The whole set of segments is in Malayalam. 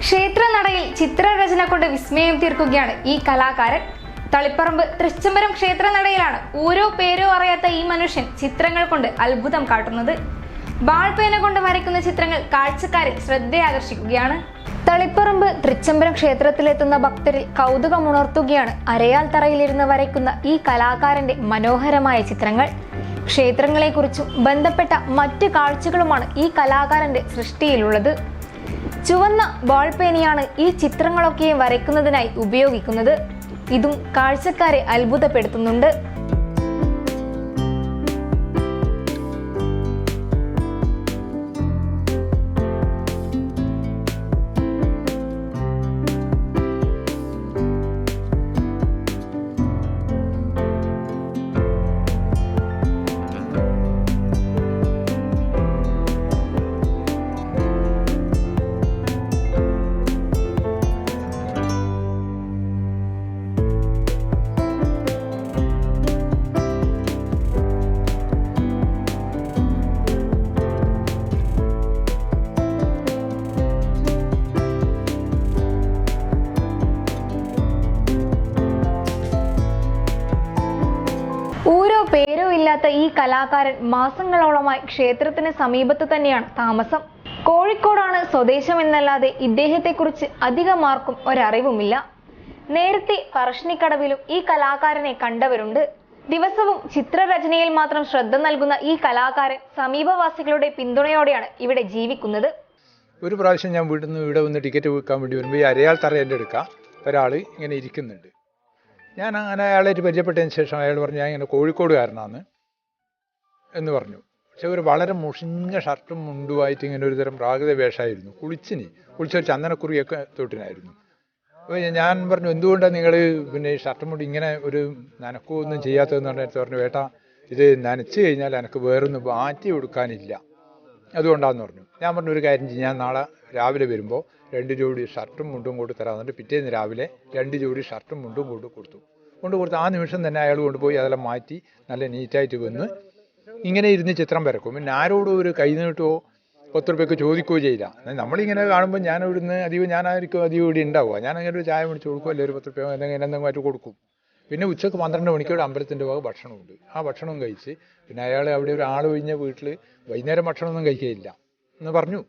ക്ഷേത്രനടയിൽ ചിത്രരചന കൊണ്ട് വിസ്മയം തീർക്കുകയാണ് ഈ കലാകാരൻ. തളിപ്പറമ്പ് തൃച്ചംബരം ക്ഷേത്രനടയിലാണ് ഓരോ പേരോ അറിയാത്ത ഈ മനുഷ്യൻ ചിത്രങ്ങൾ കൊണ്ട് അത്ഭുതം കാട്ടുന്നത്. ബാൾപേന കൊണ്ട് വരയ്ക്കുന്ന ചിത്രങ്ങൾ കാഴ്ചക്കാരെ ശ്രദ്ധയാകർഷിക്കുകയാണ്. തളിപ്പറമ്പ് തൃച്ചംബരം ക്ഷേത്രത്തിലെത്തുന്ന ഭക്തരിൽ കൗതുകമുണർത്തുകയാണ് അരയാൽ തറയിലിരുന്ന് വരയ്ക്കുന്ന ഈ കലാകാരന്റെ മനോഹരമായ ചിത്രങ്ങൾ. ക്ഷേത്രങ്ങളെക്കുറിച്ചും ബന്ധപ്പെട്ട മറ്റ് കാഴ്ചകളുമാണ് ഈ കലാകാരന്റെ സൃഷ്ടിയിലുള്ളത്. ചുവന്ന ബോൾ പേനയാണ് ഈ ചിത്രങ്ങളൊക്കെയും വരയ്ക്കുന്നതിനായി ഉപയോഗിക്കുന്നത്. ഇതും കാഴ്ചക്കാരെ അത്ഭുതപ്പെടുത്തുന്നുണ്ട്. പേരോ ഇല്ലാത്ത ഈ കലാകാരൻ മാസങ്ങളോളമായി ക്ഷേത്രത്തിന് സമീപത്ത് തന്നെയാണ് താമസം. കോഴിക്കോടാണ് സ്വദേശം എന്നല്ലാതെ ഇദ്ദേഹത്തെക്കുറിച്ച് അധികമാർക്കും ഒരറിവുമില്ല. നേരത്തെ പറശ്ശിനിക്കടവിലും ഈ കലാകാരനെ കണ്ടവരുണ്ട്. ദിവസവും ചിത്രരചനയിൽ മാത്രം ശ്രദ്ധ നൽകുന്ന ഈ കലാകാരൻ സമീപവാസികളുടെ പിന്തുണയോടെയാണ് ഇവിടെ ജീവിക്കുന്നത്. ഒരു പ്രാവശ്യം ഞാൻ വീട്ടിൽ നിന്ന് ഇവിടെ വന്ന് ടിക്കറ്റ് വെക്കാൻ വേണ്ടി വരുമ്പോൾ ഈ അരയാൾ തറ എന്റെ എടുക്കാം ഒരാൾ ഇങ്ങനെ ഇരിക്കുന്നുണ്ട്. ഞാൻ അങ്ങനെ അയാളായിട്ട് പരിചയപ്പെട്ടതിന് ശേഷം അയാൾ പറഞ്ഞു ഞാൻ ഇങ്ങനെ കോഴിക്കോടുകാരനാണ് എന്ന് പറഞ്ഞു. പക്ഷെ ഒരു വളരെ മുഷിഞ്ഞ ഷർട്ടും മുണ്ടുമായിട്ട് ഇങ്ങനെ ഒരു തരം പ്രാകൃത വേഷമായിരുന്നു. കുളിച്ചിനി കുളിച്ച ചന്ദനക്കുറിയൊക്കെ തൊട്ടിനായിരുന്നു. അപ്പോൾ ഞാൻ പറഞ്ഞു എന്തുകൊണ്ടാണ് നിങ്ങൾ പിന്നെ ഈ ഷർട്ടും മുണ്ട് ഇങ്ങനെ ഒരു നനക്കൊന്നും ചെയ്യാത്തതെന്ന് പറഞ്ഞിട്ട് പറഞ്ഞു വേട്ടാ ഇത് നനച്ച് കഴിഞ്ഞാൽ എനിക്ക് വേറൊന്നും മാറ്റി കൊടുക്കാനില്ല അതുകൊണ്ടാന്ന് പറഞ്ഞു. ഞാൻ പറഞ്ഞു ഒരു കാര്യം ചെയ്യും ഞാൻ നാളെ രാവിലെ വരുമ്പോൾ രണ്ട് ജോഡി ഷർട്ടും മുണ്ടും കൊണ്ട് തരാൻ പിറ്റേന്ന് രാവിലെ രണ്ട് ജോഡി ഷർട്ടും മുണ്ടും കൊണ്ട് കൊടുത്തു. കൊണ്ട് കൊടുത്ത് ആ നിമിഷം തന്നെ അയാൾ കൊണ്ടുപോയി അതെല്ലാം മാറ്റി നല്ല നീറ്റായിട്ട് വന്ന് ഇങ്ങനെ ഇരുന്ന് ചിത്രം വരക്കും. പിന്നെ ആരോടും ഒരു കൈ നീട്ടുമോ പത്ത് റുപ്യക്ക് ചോദിക്കുകയോ ചെയ്യില്ല. നമ്മളിങ്ങനെ കാണുമ്പോൾ ഞാൻ ഇവിടുന്ന് അധികം ഞാനായിരിക്കും അധികം ഇവിടെ ഉണ്ടാവുക. ഞാനങ്ങനെ ഒരു ചായ മേടിച്ച് കൊടുക്കും അല്ലെങ്കിൽ ഒരു പത്ത് റുപ്യ എന്തെങ്കിലും എന്തെങ്കിലും ആയിട്ട് കൊടുക്കും. പിന്നെ ഉച്ചയ്ക്ക് പന്ത്രണ്ട് മണിക്ക് ഇവിടെ അമ്പലത്തിന്റെ ഭാഗം ഭക്ഷണമുണ്ട്. ആ ഭക്ഷണവും കഴിച്ച് പിന്നെ അയാൾ അവിടെ ഒരു ആൾ ഒഴിഞ്ഞ വീട്ടിൽ വൈകുന്നേരം ഭക്ഷണമൊന്നും കഴിക്കുകയില്ല എന്ന് പറഞ്ഞു.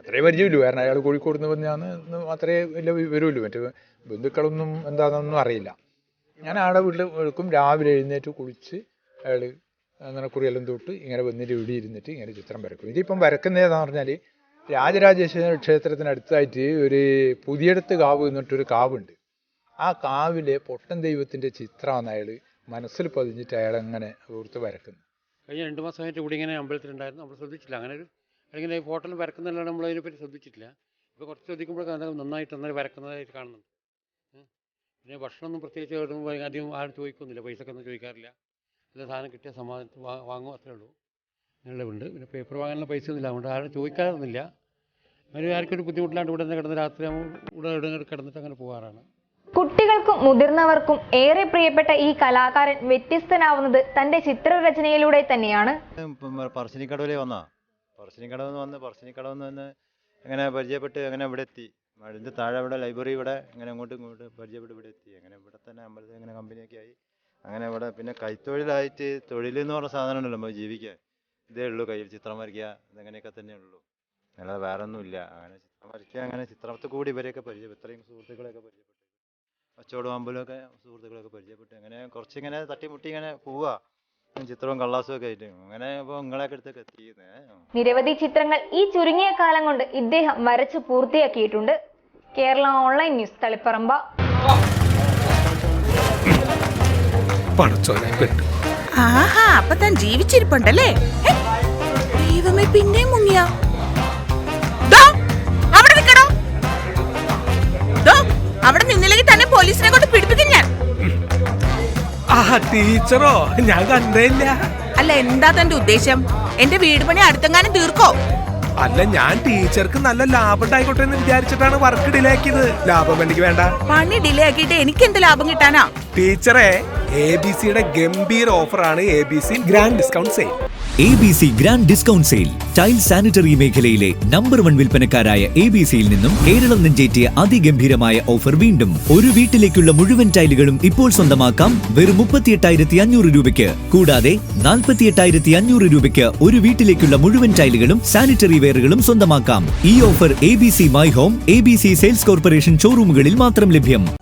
അത്രേ പരിചയമില്ലൂ. കാരണം അയാൾ കോഴിക്കോട് നിന്ന് വന്നാന്ന് അത്രേ വലിയ വരുമല്ലോ മറ്റു ബന്ധുക്കളൊന്നും എന്താണെന്നൊന്നും അറിയില്ല. ഞാൻ ആടെ വീട്ടിൽ വെക്കും രാവിലെ എഴുന്നേറ്റ് കുളിച്ച് അയാൾ അങ്ങനെ കുറിയെല്ലാം തൊട്ട് ഇങ്ങനെ വന്നിട്ട് ഇവിടെ ഇരുന്നിട്ട് ഇങ്ങനെ ചിത്രം വരക്കും. ഇതിപ്പം വരക്കുന്നതെന്ന് പറഞ്ഞാൽ രാജരാജേശ്വര ക്ഷേത്രത്തിനടുത്തായിട്ട് ഒരു പുതിയടത്ത് കാവ് എന്നിട്ടൊരു കാവുണ്ട്. ആ കാവിലെ പൊട്ടൻ ദൈവത്തിന്റെ ചിത്രമാണ് അയാൾ മനസ്സിൽ പതിഞ്ഞിട്ട് അയാൾ അങ്ങനെ ഓർത്ത് വരക്കുന്നത് കഴിഞ്ഞ രണ്ട് മാസമായിട്ട് കൂടി ഇങ്ങനെ അമ്പലത്തിലുണ്ടായിരുന്നു. നമ്മൾ ശ്രദ്ധിച്ചില്ല. അങ്ങനെ ഒരു അല്ലെങ്കിൽ ഈ ഫോട്ടോയിൽ വരക്കുന്നതല്ലാതെ നമ്മൾ അതിനെപ്പറ്റി ശ്രദ്ധിച്ചിട്ടില്ല. ഇപ്പോൾ കുറച്ച് ശ്രദ്ധിക്കുമ്പോഴൊക്കെ നന്നായിട്ട് നന്നായി വരക്കുന്നതായിട്ട് കാണുന്നുണ്ട്. പിന്നെ ഭക്ഷണമൊന്നും പ്രത്യേകിച്ച് അധികം ആരും ചോദിക്കുന്നില്ല. പൈസക്കൊന്നും ചോദിക്കാറില്ല. അല്ല സാധനം കിട്ടിയ സമാധാനം വാങ്ങും അത്രേ ഉള്ളൂ. അങ്ങനെയുള്ളതുണ്ട് പിന്നെ പേപ്പർ വാങ്ങാനുള്ള പൈസ ഒന്നുമില്ല. അതുകൊണ്ട് ആരും ചോദിക്കാറൊന്നുമില്ല. അങ്ങനെ ആർക്കും ഒരു ബുദ്ധിമുട്ടില്ലാണ്ട് ഇവിടെ നിന്ന് കിടന്ന് രാത്രി ഇവിടെ ഇവിടെ കിടന്നിട്ട് അങ്ങനെ പോകാറാണ്. കുട്ടികൾക്കും മുതിർന്നവർക്കും ഏറെ പ്രിയപ്പെട്ട ഈ കലാകാരൻ വ്യത്യസ്തനാവുന്നത് തന്റെ ചിത്രരചനയിലൂടെ തന്നെയാണ്. പറശ്ശിനിക്കടവിലെ വന്നാ? പറശ്ശിനിക്കടവ് വന്ന് പറശ്ശിനിക്കടവ് വന്ന് അങ്ങനെ പരിചയപ്പെട്ട് അങ്ങനെ ഇവിടെ എത്തി? ഇതിന്റെ താഴെ ഇവിടെ ലൈബ്രറി ഇവിടെ ഇങ്ങനെ അങ്ങോട്ടും ഇങ്ങോട്ട് പരിചയപ്പെട്ട് ഇവിടെ എത്തി? അങ്ങനെ ഇവിടെ തന്നെ അമ്പലത്തിൽ ഇങ്ങനെ കമ്പനിയൊക്കെ ആയി? അങ്ങനെ ഇവിടെ പിന്നെ കൈത്തൊഴിലായിട്ട് തൊഴിൽ എന്ന് പറഞ്ഞ സാധനം ഉണ്ടല്ലോ നമ്മൾ ജീവിക്കാൻ. ഇതേ ഉള്ളൂ കയ്യിൽ ചിത്രം വരയ്ക്കുക ഇതങ്ങനെയൊക്കെ തന്നെ ഉള്ളൂ അല്ലാതെ വേറെ ഒന്നുമില്ല അങ്ങനെ ചിത്രം വരയ്ക്കുക അങ്ങനെ ചിത്രത്തിൽ കൂടി ഇവരെയൊക്കെ പരിചയം ഇത്രയും സുഹൃത്തുക്കളെയൊക്കെ പരിചയപ്പെട്ടു കച്ചവടം ആകുമ്പോഴൊക്കെ സുഹൃത്തുക്കളൊക്കെ പരിചയപ്പെട്ടു. അങ്ങനെ കുറച്ചിങ്ങനെ തട്ടിമുട്ടി ഇങ്ങനെ പോവുക ചിത്രവും കള്ളാസും ഒക്കെ ആയിട്ട്. അങ്ങനെ ഇപ്പോൾ നിങ്ങളെയൊക്കെ അടുത്തൊക്കെ എത്തിയിരുന്നേ നിരവധി ചിത്രങ്ങൾ ഈ ചുരുങ്ങിയ കാലം കൊണ്ട് ഇദ്ദേഹം വരച്ച് പൂർത്തിയാക്കിയിട്ടുണ്ട്. Kerala online news Taliparamba. ആഹാ അപ്പൊ താൻ ജീവിച്ചിരിപ്പുണ്ടല്ലേ? ദൈവമേ പിന്നെയും മുങ്ങിയ. അവിടെ നിൽക്കണോ ദോ, അവിടെ നിന്നില്ലെങ്കിൽ തന്നെ പോലീസിനെ ടീച്ചറോ ഞാൻ കണ്ടില്ല അല്ല എന്താ തന്റെ ഉദ്ദേശം? എന്റെ വീട് പണി അടുത്തെങ്ങാനും തീർക്കോ? അല്ല ഞാൻ ടീച്ചർക്ക് നല്ല ലാഭം ഉണ്ടായിക്കോട്ടെ എന്ന് വിചാരിച്ചിട്ടാണ് വർക്ക് ഡിലേ ആക്കിയത്. ലാഭം എനിക്ക് വേണ്ട. പണി ഡിലേ ആക്കിയിട്ട് എനിക്ക് എന്ത് ലാഭം കിട്ടാനാ? ടീച്ചറെ എ ബി സിയുടെ ഗംഭീര ഓഫറാണ് A B C grand discount sale A B C grand discount sale tile sanitary മേഖലയിലെ നമ്പർ വൺ വിൽപ്പനക്കാരായ എ ബി സിയിൽ നിന്നും കേരളം നെഞ്ചേറ്റിയ അതിഗംഭീരമായ ഓഫർ വീണ്ടും. ഒരു വീട്ടിലേക്കുള്ള മുഴുവൻ ടൈലുകളും ഇപ്പോൾ സ്വന്തമാക്കാം. വെറും മുപ്പത്തിയെട്ടായിരത്തി അഞ്ഞൂറ് രൂപയ്ക്ക്. കൂടാതെ നാൽപ്പത്തി എട്ടായിരത്തി അഞ്ഞൂറ് രൂപയ്ക്ക് ഒരു വീട്ടിലേക്കുള്ള മുഴുവൻ ടൈലുകളും സാനിറ്ററി വെയറുകളും സ്വന്തമാക്കാം. ഈ offer A B C my home A B C sales corporation ഷോറൂമുകളിൽ മാത്രം ലഭ്യം.